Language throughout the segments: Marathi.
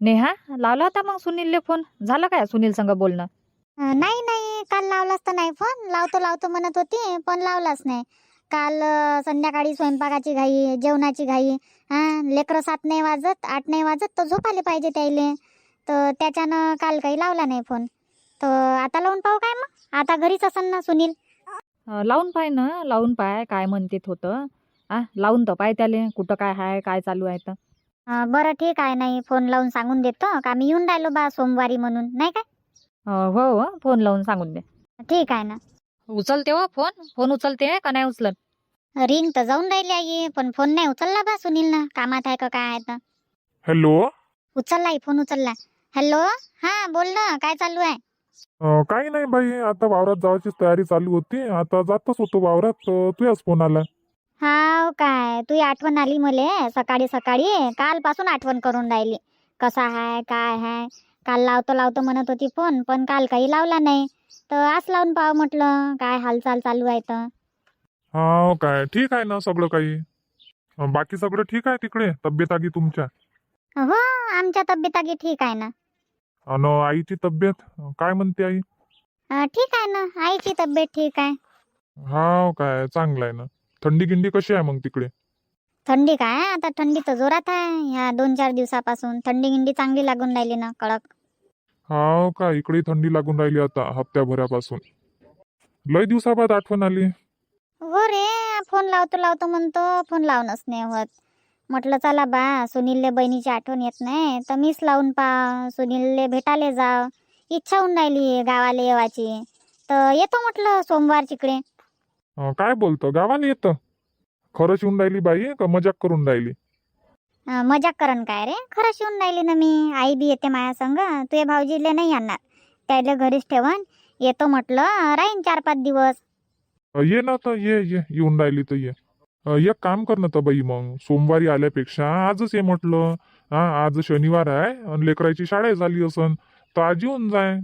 नेहा लावला होता मग सुनीलले फोन? झालं काय सुनील संग बोलणं? अं, नाही नाही. काल लावलाच तर नाही फोन. लावतो लावतो म्हणत होती पण लावलाच नाही. काल अं, संध्याकाळी स्वयंपाकाची घाई जेवणाची घाई हा लेकरं सात नाही वाजत आठ नाही वाजत तर झोपाले पाहिजे त्याइले. तर त्याच्यानं काल काही लावला नाही फोन. तर आता लावून पाहू काय मग? आता घरीच असन ना सुनील? अं, लावून पाय ना. लावून पाय काय म्हणतेत होतं. आ लावून तर पाय त्याले. कुठं काय आहे काय चालू आहे तर. बरं ठीक आहे नाही फोन लावून सांगून देतो का मी येऊन राहिलो बा सोमवारी म्हणून नाही काय हो हो फोन लावून सांगून दे. ठीक आहे ना. उचलते हो फोन फोन उचलते का नाही उचलत? रिंग तर जाऊन राहिली आई पण फोन नाही उचलला बा सुनील ना कामात आहे का काय आहे तर. हॅलो? उचलला फोन उचलला हॅलो? हा बोल ना काय चालू आहे? अं, काही नाही बाई आता वावरात जायची तयारी चालू होती आता जातच होतो वावरात तर तुझ्याच फोन आला. हाव काय? तुझी आठवण आली मले सकाळी सकाळी. कालपासून आठवण करून राहिली. कसा हाय काय हाय? काल लावतो लावतो म्हणत होती फोन पण काल काही लावला नाही. तर आज लावून पाहा म्हटलं काय हालचाल चालू आहे तर? हा काय? ठीक आहे ना सगळं काही. अं, बाकी सगळं ठीक आहे तिकडे? तब्येत आगी तुमच्या? हो आमच्या तब्येतागी ठीक आहे ना. आणि आईची तब्येत? अं, काय म्हणते आई? अं, ठीक आहे ना. आईची तब्येत ठीक आहे. हा काय? चांगलं आहे ना. थंडी गिंडी कशी आहे मग तिकडे? थंडी काय? आता थंडी तर जोरात आहे. ह्या दोन चार दिवसापासून थंडी गिंडी चांगली लागून राहिली ना कडक. हा का? इकडे थंडी लागून राहिली आता हप्त्याभरापासून. लय दिवसाबाद आठवण आली. हो रे फोन लावतो लावतो म्हणतो फोन लावूनच नाही होत. म्हटलं चला बा सुनीलले बहिणीची आठवण येत नाही तर मीच लावून पा सुनीलले भेटाले जाव इच्छा होऊन राहिली गावाला येवाची. तर येतो म्हटलं सोमवार तिकडे. काय बोलतो? गावाला येतं. खरंच येऊन राहिली बाई का मजाक करून राहिली? अं, मजाक करन काय रे? खरं शिवून राहिली ना मी. आई बी येते माया संग. तुझे भाऊजीले नाही आणणार. त्याला घरीच ठेवण येतो म्हटलं राहीन चार पाच दिवस. अ, ये ना तर ये ये. येऊन राहिली तर ये. अ, एक काम कर ना तर बाई मग. सोमवारी आल्यापेक्षा आजच ये म्हटलं. हा आज शनिवार आहे आणि लेकराची शाळा झाली असन. तर आज येऊन जाय.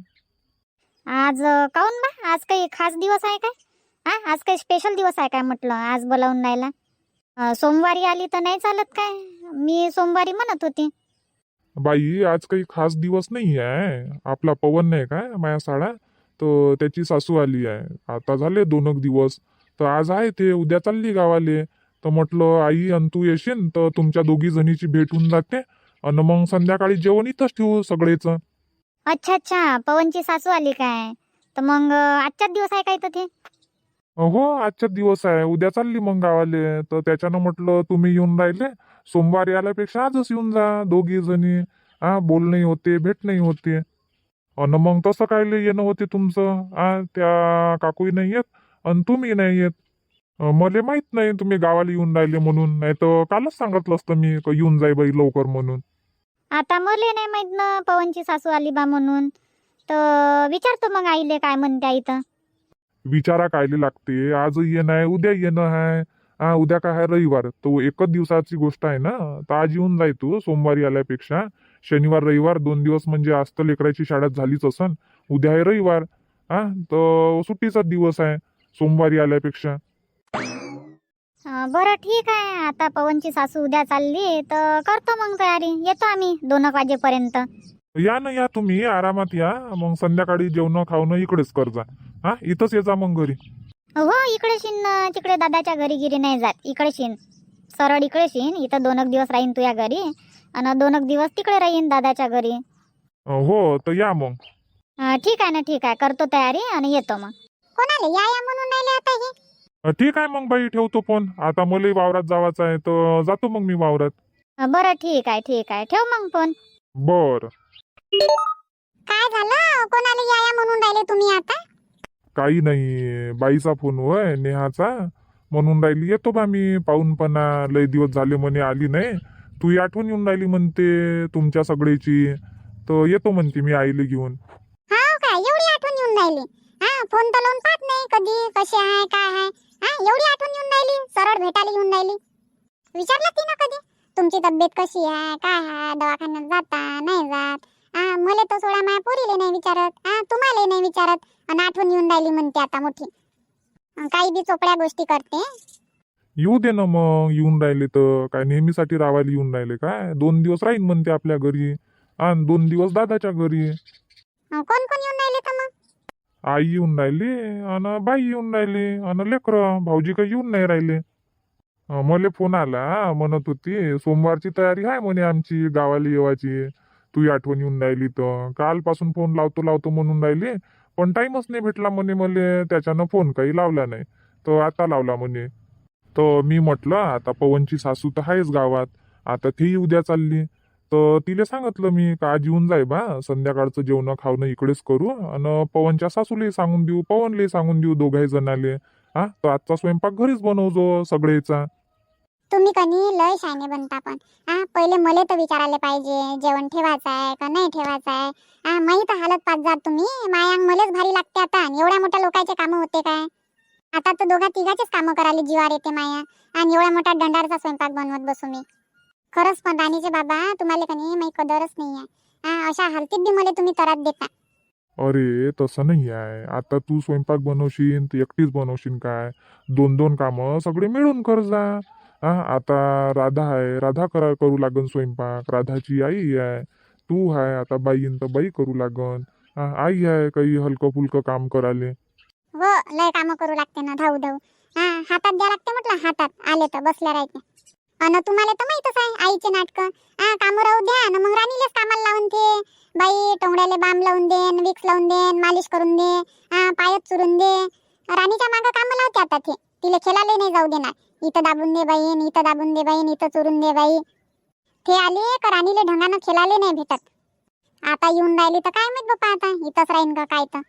आज अं, काहून बा? आज काही खास दिवस आहे काय? हा आज काही स्पेशल दिवस आहे काय म्हटलं? आज बोलावून राहिला. सोमवारी आली तर नाही चालत काय? मी सोमवारी म्हणत होती. बाई आज काही खास दिवस नाही आहे. आपला पवन नाही काय माया साडा तर त्याची सासू आली आहे. आता झाले दोन दिवस. तर आज आहे ते उद्या चालली गावाले. तर म्हटलं आई आणि तू येशील तर तुमच्या दोघी जणीची भेट होऊन जाते. आणि मग संध्याकाळी जेवण इथंच ठेवू सगळेच. अच्छा अच्छा. पवनची सासू आली काय? तर मग अं, आजचाच दिवस आहे काय तर ते? हो आजच्या दिवस आहे. उद्या चालली मग गावाले. तर त्याच्यानं म्हटलं तुम्ही येऊन राहिले. सोमवारी आल्यापेक्षा आजच येऊन जा दोघी जणी. हा बोलणंही होते भेटणंही होते. अन मग तसं काय येणं होते तुमचं? हा त्या काकूही नाही येत आणि तुम्ही नाही येत. मला मले माहीत नाही तुम्ही गावाला येऊन राहिले म्हणून. नाही तर कालच सांगितलं असतं मी येऊन जाई बाई लवकर म्हणून. आता मले नाही माहीत ना पवनची सासू आली बा म्हणून. तर विचारतो मग आईले काय म्हणते आई तर विचारा कायले लागते. आज येणं आहे उद्या येणं आहे. हा उद्या काय आहे? रविवार. तो एकच दिवसाची गोष्ट आहे ना? तर आज येऊन जाय तू सोमवारी आल्यापेक्षा. शनिवार रविवार दोन दिवस म्हणजे आज तर लेकराची शाळा झालीच असन. उद्या आहे रविवार. हा तर सुट्टीचाच दिवस आहे सोमवारी आल्यापेक्षा. बरं ठीक आहे. आता पवनची सासू उद्या चालली तर करतो मग तयारी. येतो आम्ही दोन वाजेपर्यंत. या ना या तुम्ही. आरामात या. मग संध्याकाळी जेवण खावणं इकडेच कर जा. हा इथंच ये जा मग घरी. हो इकडे शिन तिकडे दादाच्या घरी गिरी नाही जात. इकडे शिन. सरळ इकडे शिन. इथं दोन दिवस राहीन तुझ्या घरी. आणि दोन एक दिवस तिकडे राहीन दादाच्या घरी. हो तर या मग. ठीक आहे ना ठीक आहे. करतो तयारी आणि येतो मग. कोणाला या या म्हणून राहिले आता हे? ठीक आहे मग बाई ठेवतो फोन. आता मला वावरात जावाचं आहे तर जातो मग मी वावरात. बरं ठीक आहे ठीक आहे. ठेव मग फोन. बरं. काय झालं? कोणाला या या म्हणून राहिले तुम्ही आता? काही नाही. बाईचा फोन होय नेहाचा. म्हणून राहिली येतो बा मी पाहूनपणा लय दिवस झाले म्हणे आली नाही. तू आठवण येऊन राहिली म्हणते तुमच्या सगळ्याची. तर येतो म्हणते मी आईले घेऊन. हो हा काय एवढी आठवण येऊन राहिली. हा फोन तर लावून पाहत नाही कधी कशी आहे काय आहे. हा एवढी आठवण येऊन राहिली सरळ भेटायला येऊन राहिली. विचारलं ती ना कधी तुमची तब्येत कशी आहे काय आहे दवाखान्यात जाता नाही जात? हा मले तर सोळा माया पोरीले नाही विचारत. हा तुम्हाला नाही विचारत. आणि आठवण येऊन राहिली म्हणते आता मोठी. अन काही बी चोपड्या गोष्टी करते. येऊ दे ना मग येऊन राहिले तर. काय नेहमीसाठी रावायला येऊन राहिले काय? दोन दिवस राहीन म्हणते आपल्या घरी. आणि दोन दिवस दादाच्या घरी. अं, कोण कोण येऊन राहिले तर मग? आई येऊन राहिली आणि बाई येऊन राहिली आणि लेकरं भाऊजी काही येऊन नाही राहिले. अं, मले फोन आला म्हणत होती सोमवारची तयारी आहे म्हणे आमची गावाला येवाची तू आठवण येऊन राहिली तर. कालपासून फोन लावतो लावतो म्हणून राहिली. पण टाईमच नाही भेटला म्हणे मले त्याच्यानं फोन काही लावला नाही. तर आता लावला म्हणे. तर मी म्हटलं आता पवनची सासू तर आहेच गावात. आता ती उद्या चालली. तर तिला सांगितलं मी का आज येऊन जाय बा संध्याकाळचं जेवण खावणं इकडेच करू. आणि पवनच्या सासूलाही सांगून देऊ पवनलाही सांगून देऊ दोघाही जणाले. हा तर आजचा स्वयंपाक घरीच बनवजो सगळेचा. तुम्ही कनी लय शायने बनता पण. हा पहिले मले तर विचारायला पाहिजे जेवण ठेवायचं आहे का नाही ठेवायचं आहे? हा माही तर हालत पाच जात तुम्ही. मायांग मलेच भारी लागते आता. आणि एवढ्या मोठ्या लोकांचे कामं होते काय? आता तर दोघा तिघाचेच कामं करायला जीवार येते माया. आणि एवढ्या मोठ्या दंडारचा स्वयंपाक बनवत बसू मी. खरंच पण राणीचे बाबा तुम्हाला कनी माही कदरच नाही आहे. अशा हालतीत बी मला तुम्ही तरात देता. अरे तसं नाही आहे. आता तू स्वयंपाक बनवशील तर एकटीच बनवशील काय? दोन दोन कामं सगळे मिळून कर जा हा आता राधा आहे. राधा करा करू लागन स्वयंपाक. राधाची आई आहे. तू आहे. आता बाईन तर बाई करू लागन. आई आहे. काही हलकं फुलकं काम करायले हो लय कामं करू लागते ना धाऊ धाऊ. हा हातात द्या लागते म्हटलं हातात. आले तर बसल्या राहते. अन तुम्हाला तर माहितच आहे आईचे नाटक. हा कामं राहू द्या. ना मग राणीलाच कामाला लावून ते बाई टोंगड्याले बाम लावून देन विक्स लावून देन मालिश करून दे. हा पायत चुरून दे. राणीच्या मागं कामं लावते आता ते. तिला खेळायला नाही जाऊ देणार. इथं दाबून दे बाई न इथं दाबून दे बाई न इथं चुरून दे बाई. ते आले का राणीले ढंगानं खेळायला नाही भेटत. आता येऊन राहिली तर काय माहीत बाप्पा आता? इथंच राहीन का काय तर?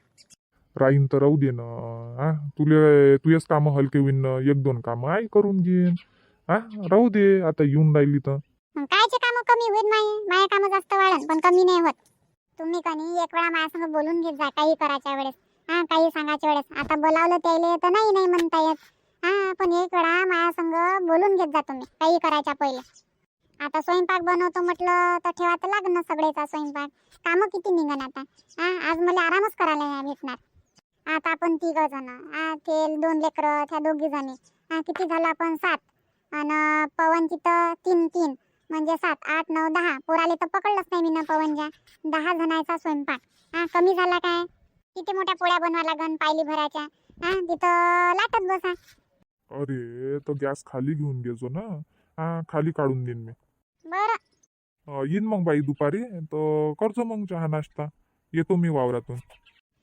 राहीन तर राहू दे ना. हा तुले तुझेच कामं हलके होईन एक दोन कामं आई करून घेईन. हा राहू दे आता येऊन राहिली तर. मग कायचे काम कमी होईल माय? माझे काम जास्त वाढन पण कमी नाही होत. तुम्ही कनी एक वेळा माझ्या संग बोलून घेत जा काही करायच्या वेळेस. हा काही सांगायच्या वेळेस. आता बोलावलं त्याले तर नाही नाही म्हणता येत. हा पण एक वेळा माझ्या संग बोलून घेत जा तुम्ही. काही करायच्या पहिले. आता स्वयंपाक बनवतो म्हटलं तर ठेवा तर लागणार सगळेचा स्वयंपाक. कामं किती निघन आता? हा आज मला आरामच करायला नाही भेटणार. आता आपण तिघ जण. हा ते दोन लेकरं त्या दोघी जणी. हा किती झालं आपण? सात. आणि पवनची तर तीन तीन. म्हणजे सात आठ नऊ दहा. पोराले तर पकडलंच नाही मी ना पवनच्या. दहा जणांचा स्वयंपाक. हा कमी झाला काय? किती मोठ्या पोळ्या बनवा लागन पायली भरायच्या हा तिथं लाटत बसा. अरे तो गॅस खाली घेऊन घेजो ना. हा खाली काढून देईन मी. बरं. अं, येईन मग बाई दुपारी. तर करतो मग चहा नाश्ता. येतो मी वावरातून.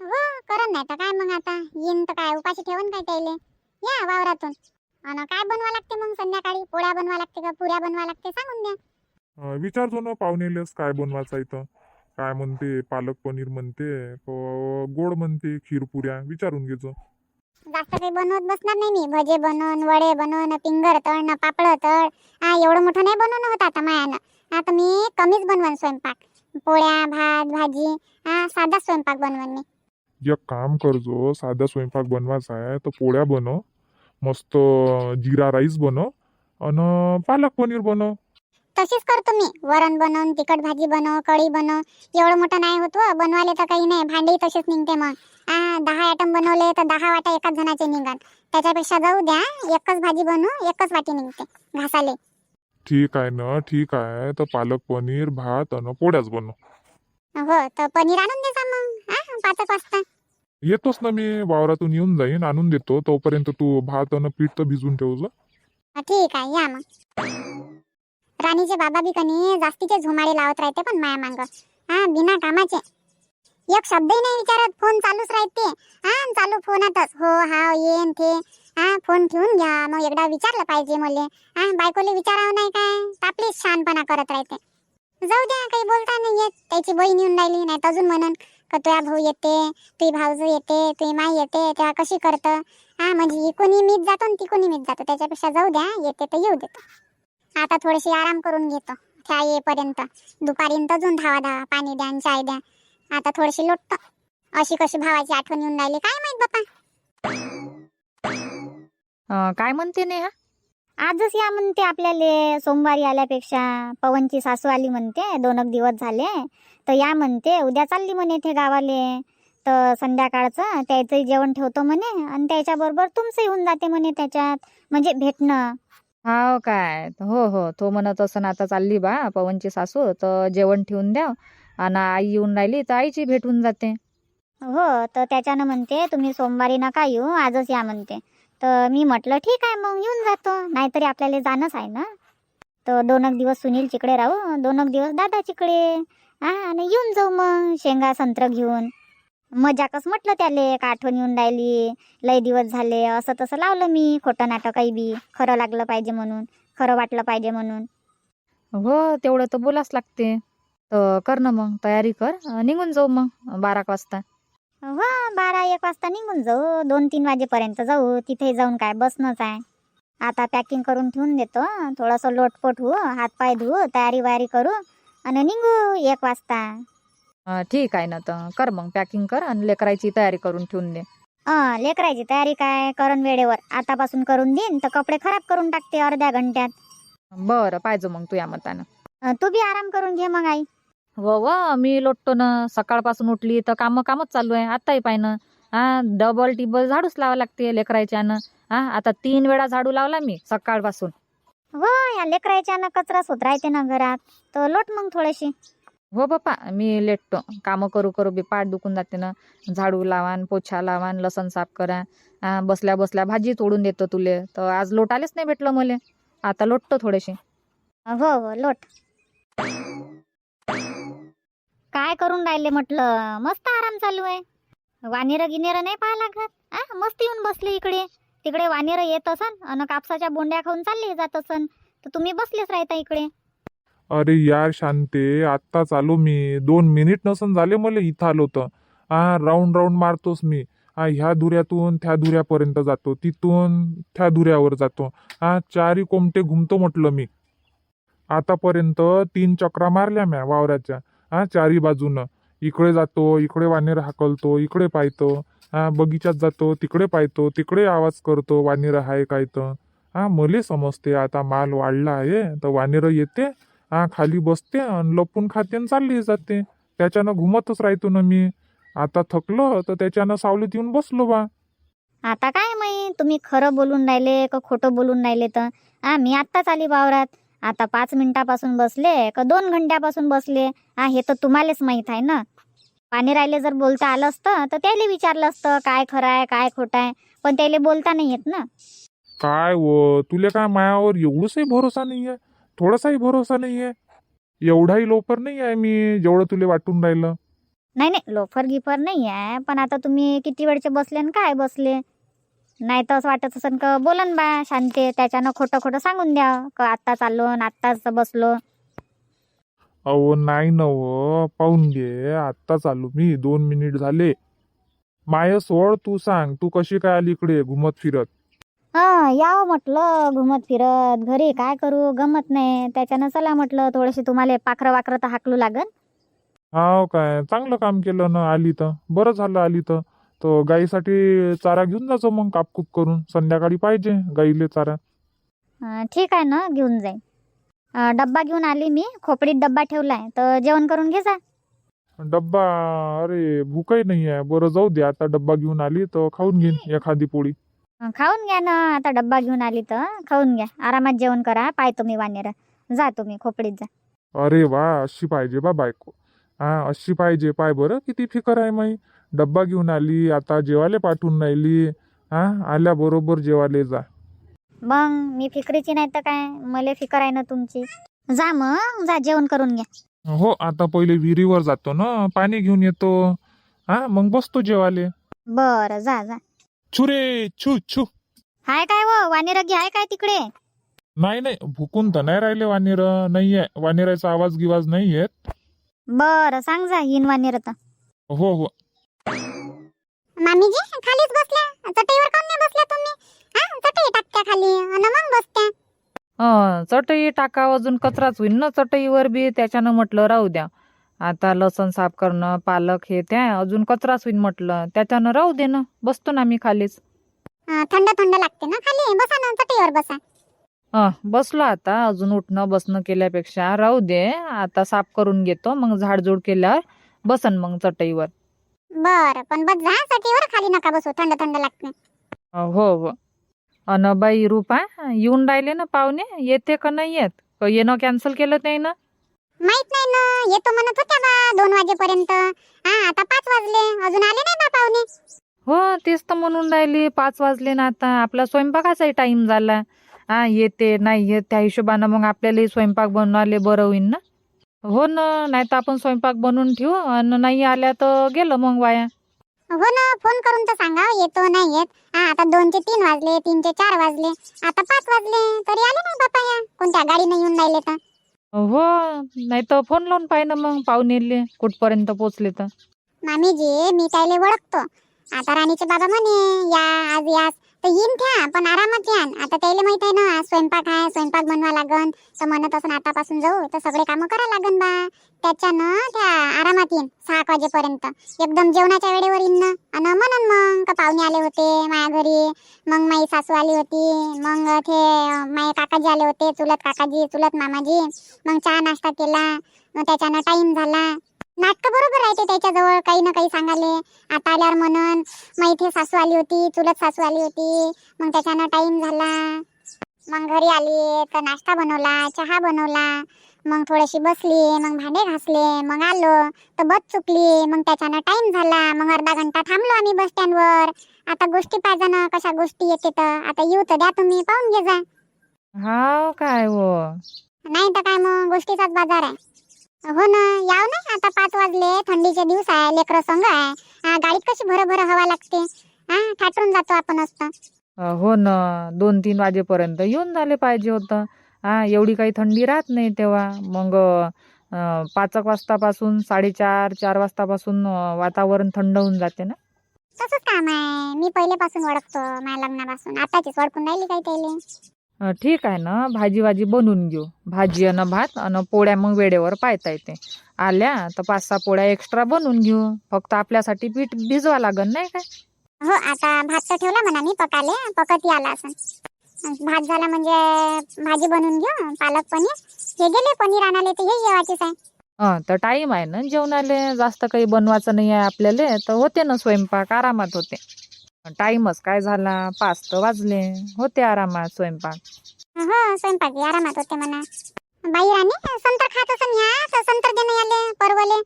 हो करत नाही तर काय मग आता? येईन तर काय? उपाशी ठेवून काय त्याले? या वावरातून. आणि काय बनवा लागते मग संध्याकाळी? पोळ्या बनवा लागते का? पुऱ्या बनवा लागते? सांगून द्या. अं, विचारतो ना पाहुणेलेच काय बनवायचं इथं. काय म्हणते? पालक पनीर म्हणते क- गोड म्हणते खीरपुऱ्या विचारून घेजो जास्त काही बनवत बसणार नाही मी. भजे बनवून वडे बनवून पिंगर तळ ना पापड तळ. हा एवढं मोठं नाही बनवणं होत आता मायानं. आता मी कमीच बनवन स्वयंपाक. पोळ्या भात भाजी हा साधा स्वयंपाक बनवन मी. एक काम करजो साधा स्वयंपाक बनवायचा आहे तर पोळ्या बनव. मस्त जिरा राईस बनव. आणि पालक पनीर बनव. तशीच करतो मी. वरण बनवून तिखट भाजी बनव कढी बनव. एवढं मोठं नाही होत हो, बनवायला तर काही नाही. भांडी तसेच निघते मग. हा दहा आयटम बनवले तर दहा वाटा एकाच जणाचे निघाल त्याच्यापेक्षा जाऊ द्या. एकच भाजी बनवू एकच वाटी निघते. घासाले. ठीक आहे ना. ठीक आहे. तर पालक पनीर भात आणि पोळ्याच बनव. हो तर पनीर आणून द्यायचा मग. हा पाच वाजता. येतोच ना मी. वावरातून येऊन जाईन. आणून देतो. तोपर्यंत तू भात आणि पीठ तर भिजून ठेवजो हा, ठीक आहे. या मग. राणीचे बाबा बी कनी जास्तीचे झुमाळे लावत राहते पण माया मांग. हा बिना कामाचे. एक शब्दही नाही विचारत फोन चालूच राहते. हा चालू फोनातच. हो हा येन ते हा फोन ठेवून घ्या. मग एकदा विचारलं पाहिजे मले. हा बायकोले विचारावं नाही काय? आपलीच छानपणा करत राहते. जाऊ द्या काही बोलता नाही येत. त्याची बहीण येऊन राहिली नाही अजून म्हणन का तुया भाऊ येते तुझी भाऊजू येते तुझी माई येते तेव्हा कशी करतं? हा म्हणजे कोणी मीच जातो आणि ती मीच जातो. त्याच्यापेक्षा जाऊ द्या येते तर येऊ देतो. आता थोडीशी आराम करून घेतो. त्या येईपर्यंत. दुपारीन अजून धावा धावा पाणी द्या चाय द्या. आता थोडीशी लोटतो. अशी कशी भावाची आठवण येऊन राहिली काय माहीत बाप्पा काय म्हणते नेहा? आजच या म्हणते आपल्याला सोमवारी आल्यापेक्षा. पवनची सासू आली म्हणते दोन एक दिवस झाले. तर या म्हणते उद्या चालली म्हणे ते गावाले. तर संध्याकाळचं त्याचं जेवण ठेवतो म्हणे. आणि त्याच्याबरोबर तुमचं येऊन जाते म्हणे त्याच्यात. म्हणजे भेटणं. हाव काय? हो हो. तो म्हणत असं आता चालली बा पवनची सासू. तर जेवण ठेवून द्या. आणि आई येऊन राहिली तर आईची भेटून जाते. हो तर त्याच्यानं म्हणते तुम्ही सोमवारी नका येऊ आजच या म्हणते. तर मी म्हटलं ठीक आहे मग येऊन जातो. नाहीतरी आपल्याला जाणंच आहे ना. तर दोन एक दिवस सुनील चिकडे राहू. दोन एक दिवस दादा चिकडे हा आणि येऊन जाऊ मग शेंगा संत्र घेऊन. मजाकच म्हटलं त्याले का आठवण येऊन राहिली. लय दिवस झाले असं तसं लावलं मी खोटं नाटक काही बी खरं लागलं पाहिजे म्हणून खरं वाटलं पाहिजे म्हणून. हो तेवढं तर बोलाच लागते. तर कर ना मग तयारी कर निघून जाऊ मग बारा वाजता. हो बारा एक वाजता निघून जाऊ दोन तीन वाजेपर्यंत जाऊ तिथे जाऊन काय बसणंच आहे. आता पॅकिंग करून ठेवून देतो थोडंसं लोटपोट होऊ हातपाय धुवू तयारी वारी करू आणि निघू एक वाजता. ठीक आहे ना तर. कर मग पॅकिंग कर आणि लेकरायची तयारी करून ठेवून दे. अं, लेकरायची तयारी काय करून वेळेवर? आतापासून करून देईन तर कपडे खराब करून टाकते अर्ध्या घंट्यात. बरं पाहिजे मग तू या मतानं. अं, तू बी आराम करून घे मग आई. व व मी लोटतो ना सकाळपासून उठली तर कामं कामच चालू आहे. आताही पाय ना हा डबल टिबल झाडूच लावा लागते लेकरायच्यानं. हा आता तीन वेळा झाडू लावला मी सकाळपासून. हो या लेकरायच्या ना कचरा सुधरायते ना घरात. तर लोट मग थोडीशी हो बाप्पा मी लेटतो. कामं करू करू बी पाठ दुखून जाते ना. झाडू लावान पोछा लावान लसण साफ करा. बसल्या बसल्या भाजी तोडून देतो तुले. तर आज लोटालेच नाही भेटलं मले. आता लोटतो थोडेसे. हो हो लोट. काय करून राहिले म्हटलं? मस्त आराम चालू आहे. वानेर गिनेर नाही पाहा लागत. आ मस्त येऊन बसले इकडे. तिकडे वानेर येत असन अन कापसाच्या बोंड्या खाऊन चालले जात असन. तर तुम्ही बसलेच राहता इकडे. अरे यार शांते आत्ता चालू मी. दोन मिनिट नसून झाले मला इथं आलो तर. हा राऊंड राऊंड मारतोस मी. हा ह्या दुऱ्यातून त्या दुऱ्यापर्यंत जातो. तिथून त्या दुऱ्यावर जातो. हा चारी कोमटे घुमतो म्हटलं मी. आतापर्यंत तीन चक्रा मारल्या म्या वावराच्या. हा चारी बाजूनं. इकडे जातो इकडे वानेर हाकलतो इकडे पाहतो. हा बगीचात जातो तिकडे पाहतो तिकडे आवाज करतो वानेर आहे काय तर. हा मले समजते आता माल वाढला आहे तर वानेर येते? हा खाली बसते आणि लपून खाते आणि चालली जाते. त्याच्यानं घुमतच राहतो ना मी. आता थकलो तर त्याच्यानं सावलीत येऊन बसलो बा. आता काय माहीत तुम्ही खरं बोलून राहिले का खोटं बोलून राहिले तर? आ मी आत्ताच आली वावरात. आता पाच मिनिटापासून बसले का दोन घंट्यापासून बसले? हा हे तर तुम्हालाच माहीत आहे ना. पाणी राहिले जर बोलता आलं असतं तर त्याला विचारलं असतं काय खरं आहे काय खोटं आहे? पण त्याला बोलता नाही येत ना. काय व तुले काय मायावर एवढंचही भरोसा नाही आहे थोडासाही भरोसा नाही आहे एवढाही लोपर नाही आहे मी जेवढं तुले वाटून राहिलं. नाही नाही लोफर गिफर नाही आहे पण आता तुम्ही किती वेळचे बसले आणि काय बसले? नाही तर असं वाटत असेल का बोलन बा शांते त्याच्यानं खोटं खोटं सांगून द्या का आत्ता चाललो आणि आत्ताच बसलो? अहो नाही न व पाहून घे आत्ता चालू मी दोन मिनिट झाले. माय सोड तू सांग तू कशी काय आली इकडे घुमत फिरत? हा यावं म्हटलं घुमत फिरत घरी काय करू गमत नाही. त्याच्यानं चला म्हटलं थोडेसे तुम्हाला पाखरं वाखरं तर हाकलू लागन. हाव काय चांगलं काम केलं ना आली तर. बरं झालं आली तर. तर गाईसाठी चारा घेऊन जायचो मग कापकूप करून. संध्याकाळी पाहिजे गाईले चारा. अं, ठीक आहे ना घेऊन जाईन. अं, डब्बा घेऊन आली मी. खोपडीत डब्बा ठेवलाय. तर जेवण करून घे जा. डब्बा अरे भूकही नाही आहे. बरं जाऊ दे. आता डब्बा घेऊन आली तर खाऊन घेईन एखादी पोळी. खाऊन घ्या ना. आता डब्बा घेऊन आली तर. खाऊन घ्या. आरामात जेवण करा. पाय तुम्ही वानेर. जा तुम्ही. खोपडीत जा. अरे वा अशी पाहिजे बा बायको. हा अशी पाहिजे. पाय बरं किती फिकर आहे माई. डब्बा घेऊन आली आता जेवायला पाठवून राहिली. हा आल्याबरोबर जेवायला जा. मग मी फिकरीची नाही तर काय? मला फिकर आहे ना तुमची. जा मग. जा जेवण करून घ्या. हो आता पहिले विहिरीवर जातो ना. पाणी घेऊन येतो. हा मग बसतो जेवाले बरं जा जा. छुरे छू छू. हाय काय व वानेरगी आहे काय तिकडे? नाही नाही. भुकून तर नाही राहिले वानेर. नाही आहे वानेराचा आवाज गिवाज नाही येत. बरं सांग जा येईन वानेर तर. हो हो. मामीजी खालीच बसल्या. चटईवर काऊन नाही बसल्या तुम्ही? हा चटई टाकत्या खाली. अन मग बसत्या. अं, चटई टाकावं अजून कचराच होईन ना? चटईवर बी त्याच्यानं म्हटलं राहू द्या. आता लसण साफ करणं पालक हे त्या अजून कचराच होईन म्हटलं. त्याच्यानं राहू दे ना. बसतो ना मी खालीच. थंड थंड लागते ना खाली. बसा ना चटईवर बसा. अं, बसलो आता. अजून उठणं बसणं केल्यापेक्षा राहू दे. आता साफ करून घेतो. मग झाडझूड केल्यावर बसन मग चटईवर. बर पण बस जा चटईवर खाली नका बसू. थंड थंड लागते. अं, हो हो. अन बाई रुपा येऊन राहिले ना पाहुणे? येते का नाही येत? का येणं कॅन्सल केलं ते ना माहीत नाही ना. येतो म्हणत होत्या बा दोन वाजेपर्यंत. हा आता पाच वाजले. अजून आले नाही बा पाहुणे? हो तेच तर म्हणून राहिली. पाच वाजले ना आता. आपला स्वयंपाकाचाही टाइम झाला. हा येते नाही येत त्या हिशोबानं मग आपल्यालाही स्वयंपाक बनवाले बरं होईन ना. हो ना नाही तर आपण स्वयंपाक बनवून ठेवू. आणि नाही आल्या तर गेलं मग वाया. हो ना फोन करून तर सांगा. येतो नाही येत. हा आता दोनचे तीन वाजले तीनचे चार वाजले. आता पाच वाजले. तरी आले नाही बापा या. कोणत्या गाडीने येऊन राहिले तर. हो नाही तर फोन लावून पाहि ना मग पाहुणेले कुठपर्यंत पोहोचले तर. मामीजी मी त्याले ओळखतो. आता राणीचे बाबा म्हणे या आज यास. तर येईन त्या पण आरामात या. आता त्याला माहीत आहे ना स्वयंपाक आहे स्वयंपाक बनवा लागन. तर म्हणत असं आतापासून जाऊ. तर सगळे कामं करा लागन बा. त्याच्यानं त्या आरामात येईन सहा एक वाजेपर्यंत. एकदम जेवणाच्या वेळेवर येईन ना. आणि म्हणन मग का पाहुणे आले होते माया घरी. मग माई सासू आली होती. मग ते माये माई काकाजी आले होते चुलत काकाजी चुलत मामाजी. मग चहा नाश्ता केला. मग त्याच्यानं टाईम झाला. नाटक बरोबर राहते त्याच्याजवळ काही ना काही सांगाले आता आल्यावर म्हणून मग इथे सासू आली होती चुलत सासू आली होती. मग त्याच्यानं टाइम झाला. मग घरी आली तर नाश्ता बनवला चहा बनवला. मग थोडीशी बसली मग भांडे घासले मग आलो. तर बस चुकली मग त्याच्यानं टाइम झाला. मग अर्धा घंटा थांबलो आम्ही बस स्टँडवर आता गोष्टी पाहिजे ना कशा गोष्टी येते तर. आता येऊ तर द्या तुम्ही पाहून घे जा. हाव काय हो नाही तर काय मग गोष्टीचाच बाजार आहे. हो ना. याव ना आता पाच वाजले. थंडीचे दिवस आहे. लेकरं संग आहे. गाडीत कशी भर भर हवा लागते? हा ठाटून जातो आपण असतं हो ना. दोन तीन वाजेपर्यंत येऊन झाले पाहिजे होतं. हा एवढी काही थंडी राहत नाही तेव्हा. मग पाच वाजतापासून साडेचार चार वाजतापासून वातावरण थंड होऊन जाते ना? तसंच काम आहे. मी पहिलेपासून ओळखतो माझ्या लग्नापासून. आताचीच ओळखून राहिली काही त्याले. ठीक आहे ना. भाजी भाजी बनवून घेऊ. भाजी अन भात अन पोळ्या मग वेळेवर पाहता येते. आल्या तर पाच सहा पोळ्या एक्स्ट्रा बनवून घेऊ. फक्त आपल्यासाठी पीठ भिजवा लागन नाही काय हो आता भात तर ठेवला म्हणा मी पकाले. पकती आला असं. भात झाला म्हणजे भाजी बनवून घेऊ. पालक पनीर. हे गेले पनीर आणाले तर हे जेवायचेच आहे. हं तर टाईम आहे ना जेवणाले. जास्त काही बनवायचं नाही आहे आपल्याला. तर होते ना स्वयंपाक. आरामात होते. टाईमच काय झाला? पाच तर वाजले. होते आरामात स्वयंपाक. हो स्वयंपाक आरामात होते म्हणा. बाई राणी संत्र खात असं ह्या तर संत्र देणं आले परवले.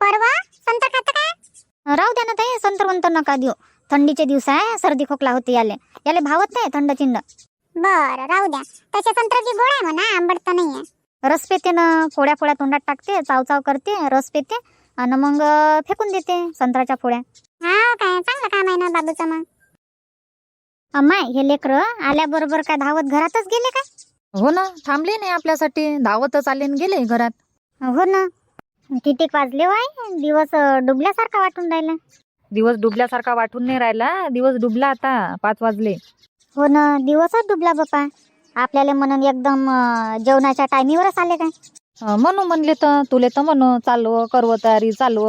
परवा संत्र खात काय राहू द्या ना ताई संतर वंतर नका देऊ. थंडीचे दिवस आहे सर्दी खोकला होते याले. याले भावत नाही थंड चिंड. बर राहू द्या. तसे संत्राची गोळ आहे म्हणा आंबट तर नाहीये. रस पेते ना फोड्या फोड्या तोंडात टाकते चाव चाव करते रस पेते आणि मग फेकून देते संत्र्याच्या फोड्या. हा काय चांगलं काम आहे ना बाबूचं मग. अम्माय हे लेकरं आल्याबरोबर काय धावत घरातच गेले काय? हो ना थांबले नाही आपल्यासाठी. धावतच आले आणि गेले घरात. हो ना. किती वाजले वाय? दिवस अं, डुबल्यासारखा वाटून राहिला. दिवस डुबल्यासारखा वाटून नाही राहिला. दिवस डुबला आता पाच वाजले. हो ना दिवसच डुबला बापा. आपल्याला म्हणून एकदम अं, जेवणाच्या टायमीवरच आले काय? म्हणू म्हणले तर तुले तर म्हणू चालव करव तयारी चालव.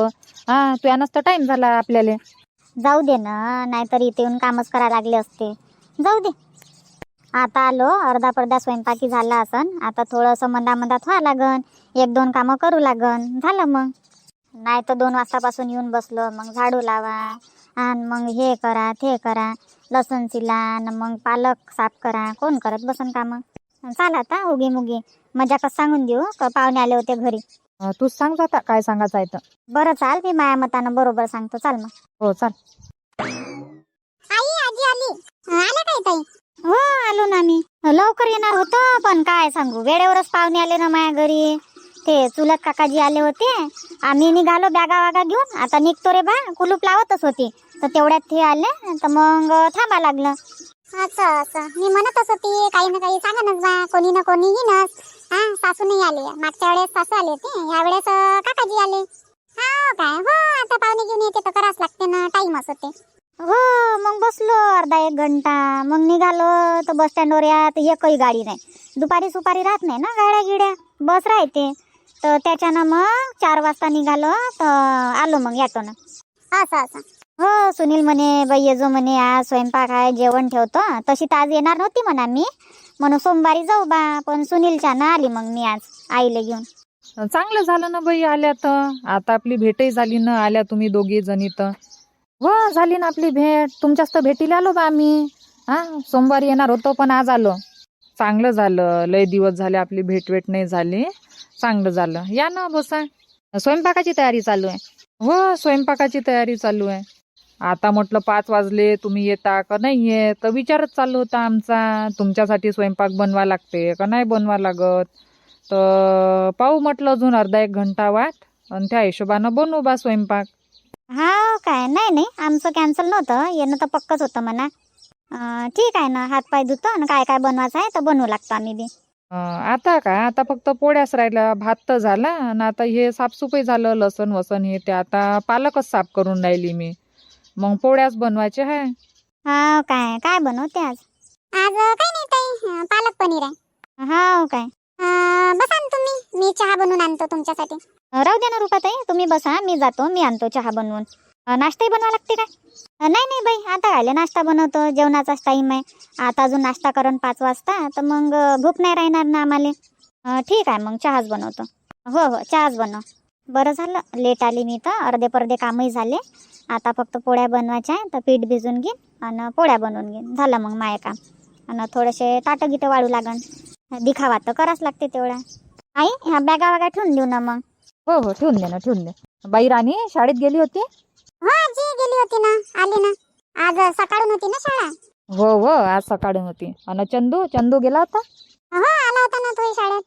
हा तू तर टाइम झाला आपल्याला. जाऊ दे ना नाहीतर इथे येऊन कामच करा लागले असते. जाऊ दे. आता आलो अर्धा पर्धा स्वयंपाकी झाला असन. आता थोडंसं मंदा मंदात व्हा लागन. एक दोन कामं करू लागन. झालं मग. नाही तर दोन वाजतापासून येऊन बसलो. मग झाडू लावा. आणि मग हे करा ते करा. लसूण चिला आणि मग पालक साफ करा. कोण करत बसन कामं? चाल आता उगी मुगी. मजा कसं सांगून देऊ का पाहुणे आले होते घरी. तूच सांग आता काय सांगायचं आहे तर. बरं चाल मी माया मतानं बरोबर सांगतो. चाल मग. हो चाल. आई आजी आली. आल्या काय ताई? हो आलो ना मी. लवकर येणार होतो पण काय सांगू वेळेवरच पाहुणे आले ना माझ्या घरी. ते चुलत काकाजी आले होते. आम्ही निघालो बॅगा वागा घेऊन. आता निघतो रे बा कुलूप लावतच होती. तर तेवढ्यात ते आले तर मग थांबा लागलं. असं असं. मी म्हणतच होती काही ना काही सांगनच बा कोणी ना कोणी येईनच. हा सासू नाही आले. मागच्या वेळेस सासू आले होते ह्या वेळेस अं, काकाजी आले. हा काय? हो आता पाहुणे घेऊन येते तर करावंच लागते ना टाइमच होते हो मग बसलो अर्धा एक घंटा. मग निघालो तर बस स्टँडवर या तर एकही गाडी नाही. दुपारी सुपारी राहत नाही ना गाड्या गिड्या. बस राहते. तर त्याच्यानं मग चार वाजता निघालो तर आलो मग याटोनं असं असं. हो सुनील म्हणे बाई येजो म्हणे आज स्वयंपाक आहे जेवण ठेवतो. तशी तर आज येणार नव्हती म्हणा मी. म्हणून सोमवारी जाऊ बा पण सुनीलच्या ना आली मग मी आज आईला घेऊन. चांगलं झालं ना बाई आल्या तर. आता आपली भेटही झाली ना आल्या तुम्ही दोघी जणी तर. हो झाली ना आपली भेट. तुमच्याच तर भेटीला आलो बा आम्ही. हा सोमवारी येणार होतो पण आज आलो. चांगलं झालं. लय दिवस झाले आपली भेटवेट नाही झाली. चांगलं झालं. या ना बसा. स्वयंपाकाची तयारी चालू आहे. हो स्वयंपाकाची तयारी चालू आहे. आता म्हटलं पाच वाजले तुम्ही येता का नाही येत तर विचारच चालू होता आमचा. तुमच्यासाठी स्वयंपाक बनवा लागते का नाही बनवा लागत? तर पाहू म्हटलं अजून अर्धा एक घंटा वाट आणि त्या हिशोबानं बनवू बा स्वयंपाक. हा काय? नाही नाही. आमचं कॅन्सल नव्हतं. येणं तर पक्कच होतं म्हणा. ठीक आहे ना. हात पाय धुतो आणि काय काय बनवायचं आहे तर बनवू लागतो आम्ही बी. आता का आता फक्त पोळ्याच राहिल्या. भात तर झाला आणि आता हे साफसुफई झालं लसण वसन हे ते आता पालकच साफ करून राहिली मी. मग पोळ्याच बनवायचे आहे हा काय काय बनवते आज? आज काही नाही ताई पालक पनीर आहे. हा काय. अं, बसा ना तुम्ही मी चहा बनवून आणतो तुमच्यासाठी. राहू द्या ना रुपाताई तुम्ही बसा मी जातो मी आणतो चहा बनवून. नाश्ताही बनवा लागते काय? नाही नाही बाई आता राहिले नाश्ता बनवतो जेवणाचाच टाईम आहे. आता अजून नाश्ता करून पाच वाजता तर मग भूक नाही राहणार ना आम्हाला. ठीक आहे मग चहाच बनवतो. हो हो चहाच बनव. बरं झालं लेट आली मी तर अर्धे पर्धे कामही झाले. आता फक्त पोळ्या बनवायच्या आहे तर पीठ भिजून घेईन आणि पोळ्या बनवून घेईन. झालं मग माय काम. आणि थोडेसे ताटं गिटं वाढू लागन. दिखावा तर करावंच लागते तेवढा. आई ह्या बॅगा वगैरे ठेवून देऊ ना मग. हो हो ठेवून दे ना ठेवून दे. बाई राणी शाळेत गेली होती? हो गेली होती ना आली ना. आज सकाळून होती ना शाळा? हो हो आज सकाळी होती. आणि चंदू चंदू गेला होता? हो आला होता ना तोही शाळेत.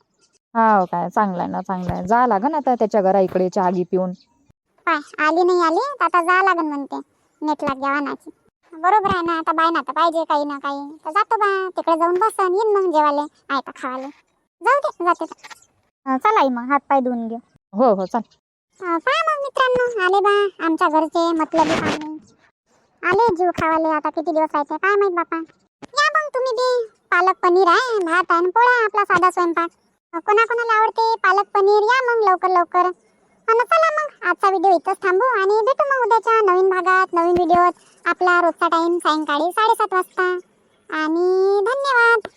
हा काय चांगला ना चांगला जा लागन आता त्याच्या घरा इकडे चहा घी पिऊन. पाय. आली नाही आली तर आता जा लागन म्हणते. नेटला जेवणाची बरोबर आहे ना आता बाय ना आता पाहिजे काही ना काही. तर जातो बा तिकडे जाऊन बसन येईन मग जेवाले आहे का खावाले. जाऊ दे जाते तर. चला आई मग हात पाय धुवून घेऊ हो हो चाल. पहा मग मित्रांनो आले बा आमच्या घरचे मतलबी आले जीव खावाले आता किती दिवस राहते काय माहीत बापा. या मग तुम्ही बी पालक पनीर आहे भात आहे आणि पोळा आहे आपला साधा स्वयंपाक. कोणाकोणाला आवडते पालक पनीर या मग लवकर लवकर. आणि चला मग. आजचा व्हिडिओ इथंच थांबू आणि भेटू मग उद्याच्या नवीन भागात नवीन व्हिडिओत आपला रोजचा टाईम सायंकाळी साडेसात वाजता. आणि धन्यवाद.